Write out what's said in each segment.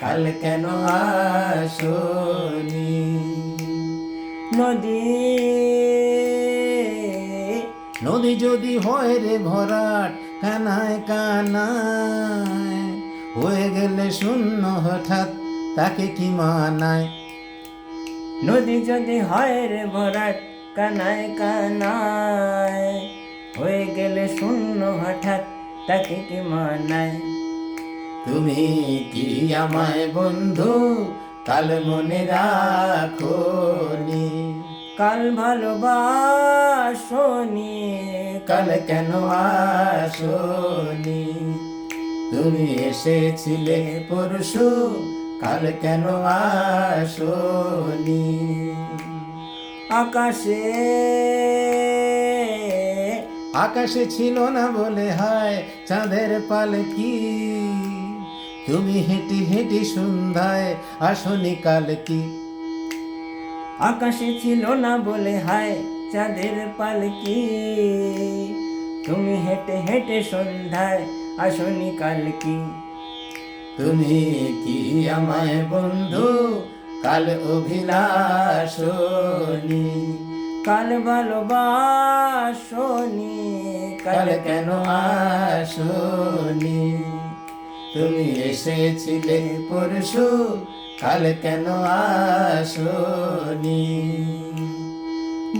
কাল কেন আসনি? নদী নদী যদি হয় রে ভরাট, কানায় কানায়, হয়ে গেলে শূন্য হঠাৎ, তাকে কি মানায়? নদী যদি হয় রে ভরাট, কানায় কানায়, হয়ে গেলে শূন্য হঠাৎ, তাকে কি মানায়? তুমি কি আমায় বন্ধু? কাল মনে রাখনি কাল ভালোবাসনি কাল কেন আসনি তুমি এসেছিলে পরশু কাল কেন আসনি আকাশে আকাশে ছিল না বলে হায় চাঁদের পালকি তুমি হেঁটে হেঁটে সন্ধ্যায় আসনি কাল কি? আকাশে ছিল না বলে হায় চাঁদের পালকি। তুমি হেঁটে হেঁটে সন্ধ্যায় আসনি কালকি তুমি কি আমায় বন্ধু? কাল অভিলাষনি কাল ভালোবাসনি কাল কেন আসনি? তুমি এসেছিলে পরশু কাল কেন আসনি?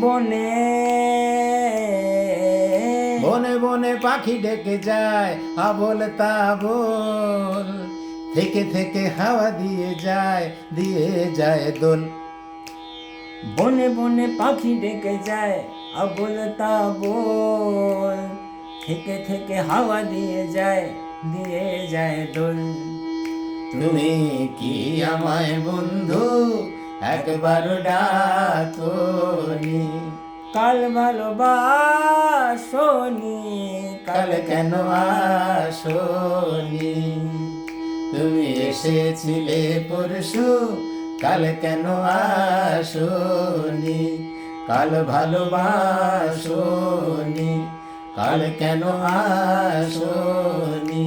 বনে। বনে বনে পাখি ডেকে যায় আবল তাবল। থেকে থেকে হাওয়া দিয়ে যায় দিয়ে যায় দোল। বনে বনে পাখি ডেকে যায় আবল তাবল। থেকে থেকে হাওয়া দিয়ে যায় দিয়ে যায় দোল। তুমি কি আমায় বন্ধু? একবার ডাকনি কাল ভালোবাসনি কাল কেন আসনি তুমি এসেছিলে পরশু কাল কেন আসনি কাল ভালোবাসনি কাল কেন আসনি?